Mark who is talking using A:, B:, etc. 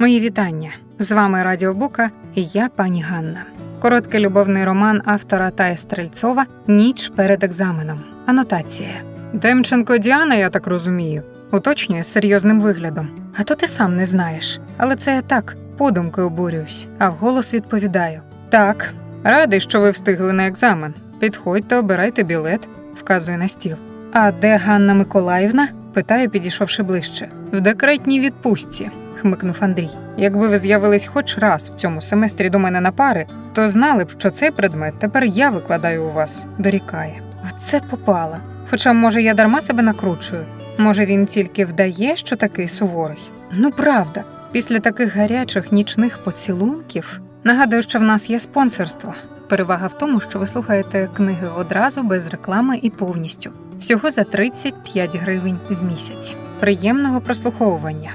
A: Мої вітання. З вами Радіо Бука і я, пані Ганна. Короткий любовний роман автора Тая Стрельцова Ніч перед екзаменом. Анотація. Демченко Діана, я так розумію, уточнює серйозним виглядом. А то ти сам не знаєш. Але це я так, подумки обурююсь, а вголос відповідаю: Так, радий, що ви встигли на екзамен. Підходьте, обирайте білет, вказує на стіл. А де Ганна Миколаївна? питаю, підійшовши ближче. В декретній відпустці, хмикнув Андрій. Якби ви з'явились хоч раз в цьому семестрі до мене на пари, то знали б, що цей предмет тепер я викладаю у вас, дорікає. Оце попало. Хоча, може, я дарма себе накручую. Може, він тільки вдає, що такий суворий. Ну, правда, після таких гарячих нічних поцілунків нагадую, що в нас є спонсорство. Перевага в тому, що ви слухаєте книги одразу без реклами і повністю. Всього за 35 гривень в місяць. Приємного прослуховування.